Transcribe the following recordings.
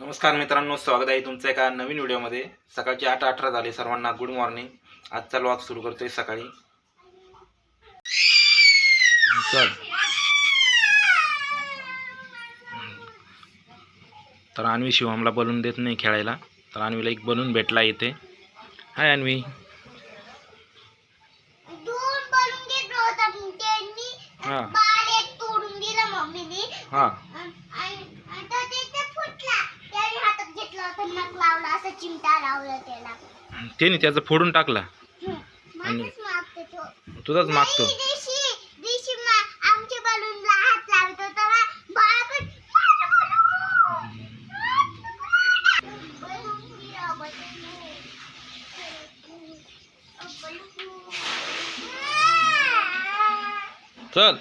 नमस्कार मित्रांनो स्वागत आहे तुमचं एका नवीन व्हिडिओमध्ये सकाळचे आठ अठरा झाले सर्वांना गुड मॉर्निंग आजचा लॉग सुरू करतोय सकाळी तर अन्वी शिवमला बलून देत नाही खेळायला तर अन्वीला एक बलून भेटला इथे हाय अन्वी हां हां लावला असं चिमटा लावला त्याला त्याने त्याचा फोडून टाकला तो तुझाच मागतो चल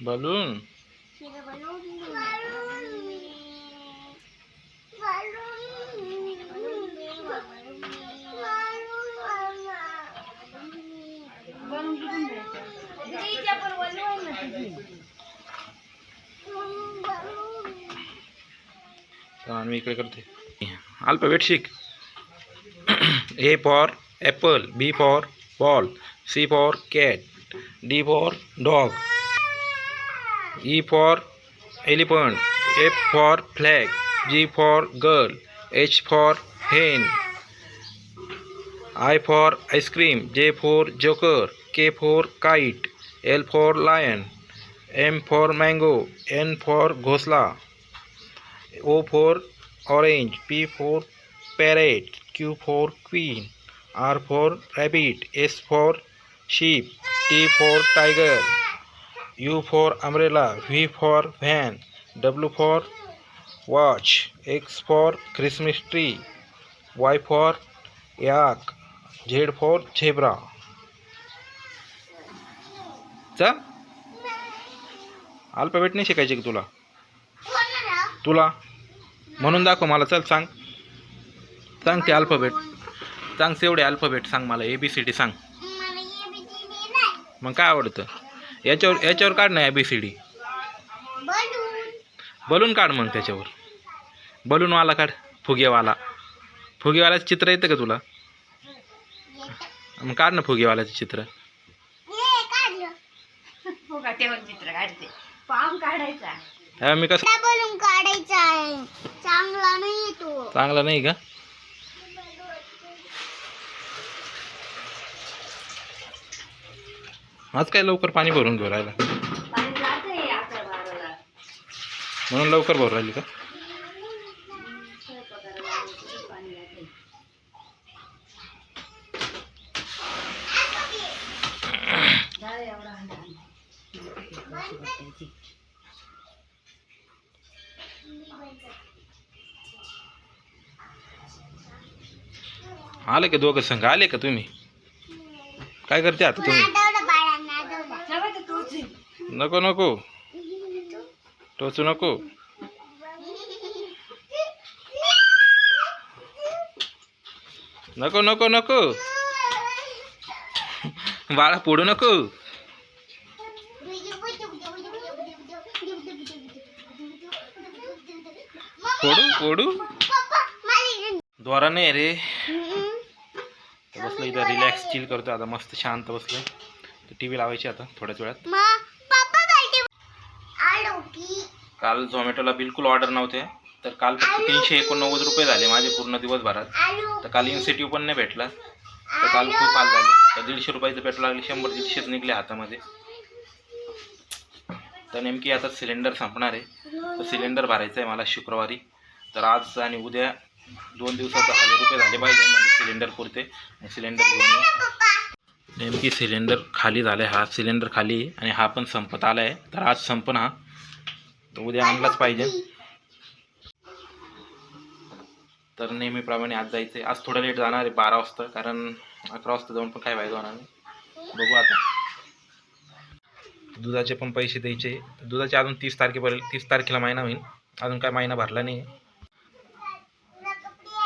बलून, बलून. आम्ही इकडे A for apple B for ball C for cat D for dog E for elephant F for flag G for girl H for hen I for ice cream J for joker K for kite, L for lion, M for mango, N for ghosla, O for orange, P for parrot, Q for queen, R for rabbit, S for sheep, T for tiger, U for umbrella, V for van, W for watch, X for Christmas tree, Y for yak, Z for zebra. चा alphabet नाही शिकायची की तुला तुला म्हणून दाखव मला चल सांग सांग ते अल्फाबेट सांग तेवढे अल्फाबेट सांग मला ए बी सी डी सांग मग काय आवडतं याच्यावर याच्यावर काढ ना A B C D balloon काढ मग त्याच्यावर बलूनवाला काढ फुगेवाला फुगेवाल्याचं चित्र येतं का तुला मग काढ ना फुगेवाल्याचं चित्र हो चित्र काढते फॉर्म काढायचा हा मी कसं बोलून काढायचा आहे चांगला नाही तो चांगला नाही का आज काय लवकर पाणी भरून घेऊ राहिला पाणी जाते अकरा बाराला म्हणून लवकर भरू राहिली का आले का दोघं संघ आले का तुम्ही काय करते आता तुम्ही नको नको टोचू नको नको नको नको बाळा पोडू नको कोडू द्वारा नाही रे तर बसलं इथं रिलॅक्स चिल करतो आता मस्त शांत बसलं तर टी व्ही लावायची आता थोड्याच वेळात काल झोमॅटोला बिलकुल ऑर्डर नव्हते तर काल फक्त तीनशे एकोणनव्वद रुपये झाले माझे पूर्ण दिवसभरात तर काल इन्सेटिव्ह पण नाही भेटला तर काल खूप हाल झाले तर दीडशे रुपयाचं पेट्रोल लागले शंभर दीडशेच निघले हातामध्ये तर नेमकी आता सिलेंडर संपणार आहे तर सिलेंडर भरायचं आहे मला शुक्रवारी तर आज आणि उद्या दोन दिवसाचा हजार रुपये झाले पाहिजे म्हणजे सिलेंडर पुरते सिलेंडर घेऊन नेमकी सिलेंडर खाली झाले हा सिलेंडर खाली आणि हा पण संपत आला आहे तर आज संपण हा तर उद्या आणलाच पाहिजे तर नेहमीप्रमाणे आज जायचं आहे आज थोडं लेट जाणार आहे बारा वाजता कारण अकरा वाजता जाऊन पण काय फायदा होणार नाही बघू आता दुधाचे पण पैसे द्यायचे दुधाचे अजून तीस तारखेपर्यंत तीस तारखेला महिना होईल अजून काय महिना भरला नाही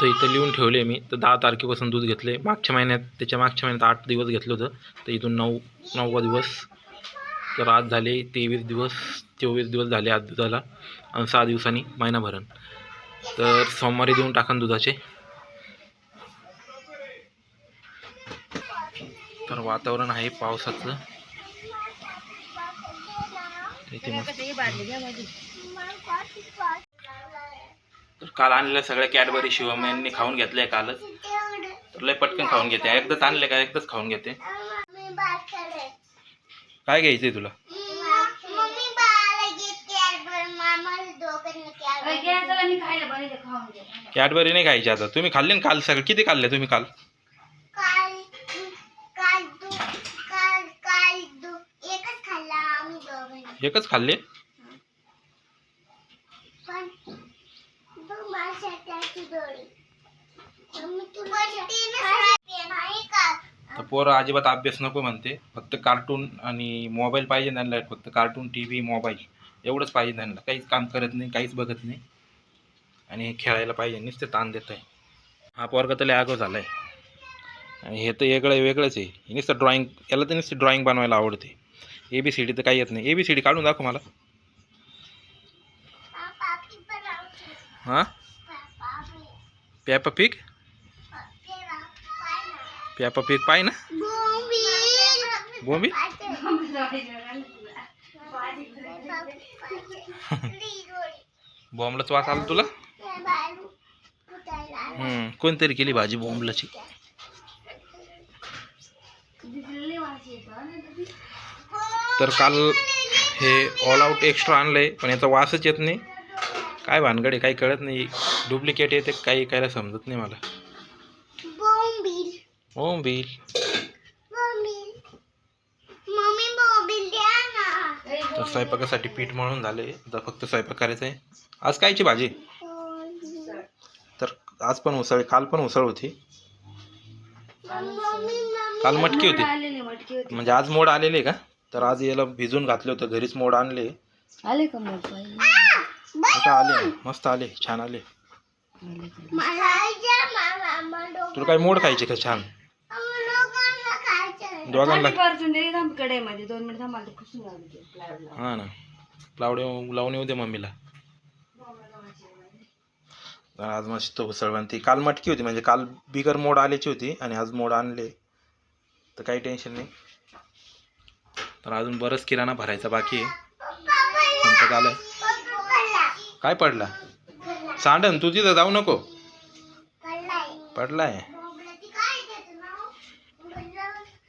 तर इथं लिहून ठेवले मी तर दहा तारखेपासून दूध घेतले मागच्या महिन्यात त्याच्या मागच्या महिन्यात आठ दिवस घेतलं होतं तर इथून नऊ नववा दिवस तर आज झाले तेवीस दिवस चोवीस दिवस झाले आज दुधाला आणि सहा दिवसांनी महिनाभरण तर सोमवारी देऊन टाकन दुधाचे तर वातावरण आहे पावसाचं तर काल आणले सगळ्या कॅडबरी शिवमयांनी खाऊन घेतले कालच तर लय पटकन खाऊन घेते एकदाच आणले का एकदाच खाऊन घेते काय घ्यायचंय तुला कॅडबरी नाही खायची आता तुम्ही खाल्ले ना काल सगळं किती खाल्ले तुम्ही काल एकच खाल्ले पोरं अजिबात अभ्यास नको म्हणते फक्त कार्टून आणि मोबाईल पाहिजे त्यांना फक्त कार्टून टी व्ही मोबाईल एवढंच पाहिजे त्यांना काहीच काम करत नाही काहीच बघत नाही आणि खेळायला पाहिजे नुसते ताण देत आहे हा पोरगा तर आगो झाला आहे आणि हे तर वेगळं वेगळंच आहे नुसतं ड्रॉइंग याला तर नुसतं ड्रॉइंग बनवायला आवडते ए बी सी डी तर काही येत नाही ए बी सी डी काढून दाखव मला हां पॅप पीक प्यापा पीक पाय ना बोंबी बॉम्बलाच वास आला तुला कोणतरी केली भाजी बॉम्बलाची तर काल हे ऑल आऊट एक्स्ट्रा आणलं पण याचा वासच येत नाही काय भानगड आहे काही कळत नाही डुप्लिकेट येते काही करायला समजत नाही मला मोबिल तर स्वयंपाकासाठी पीठ म्हणून झाले आता फक्त स्वयंपाक करायचं आहे आज कायची भाजी तर आज पण उसळ काल पण उसळ होती काल मटकी होती म्हणजे आज मोड आलेले का तर आज याला भिजून घातले होतं घरीच मोड आणले आले का मोड आले मस्त आले छान आले तुला काय मोड खायचे का छान ना लावून येऊ दे मम्मीला तर आज मस्त तो ती काल मटकी होती म्हणजे काल बिगर मोड आल्याची होती आणि आज मोड आणले तर काही टेन्शन नाही तर अजून बरंच किराणा भरायचा बाकी आहे काय पडला सांडन तू तिथं जाऊ नको पडलाय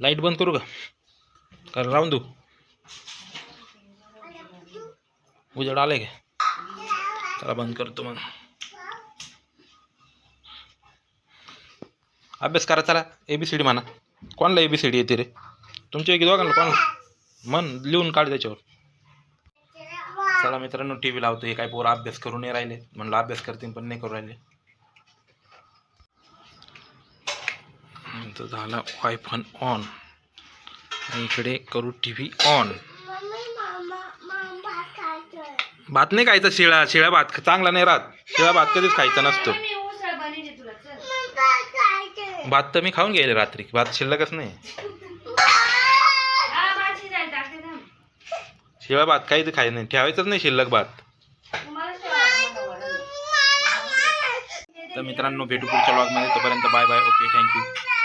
लाईट बंद करू का कारण राहून देऊ उजेड आलाय का चला बंद करतो मग अभ्यास करा चला एबीसीडी म्हणा कोणला एबीसीडी येते रे तुमच्या दोघांना कोण मन लिहून काढ त्याच्यावर चला मित्रांनो टी व्ही लावतो हे काय पोरं अभ्यास करू नाही राहिले म्हणलं अभ्यास करतील पण नाही करू राहिले झाला वायफन ऑन इकडे करू टी व्ही ऑन भात नाही खायचा शिळा शिळा भात चांगला नाही राहत शिळा भात कधीच खायचा नसतो भात तर मी खाऊन गेले रात्री भात शिल्लकच नाही शिवाय भात काहीच खायचं नाही ठेवायचंच नाही शिल्लक भात तर मित्रांनो भेटू पुढच्या ब्लॉगमध्ये तोपर्यंत बाय बाय ओके थँक्यू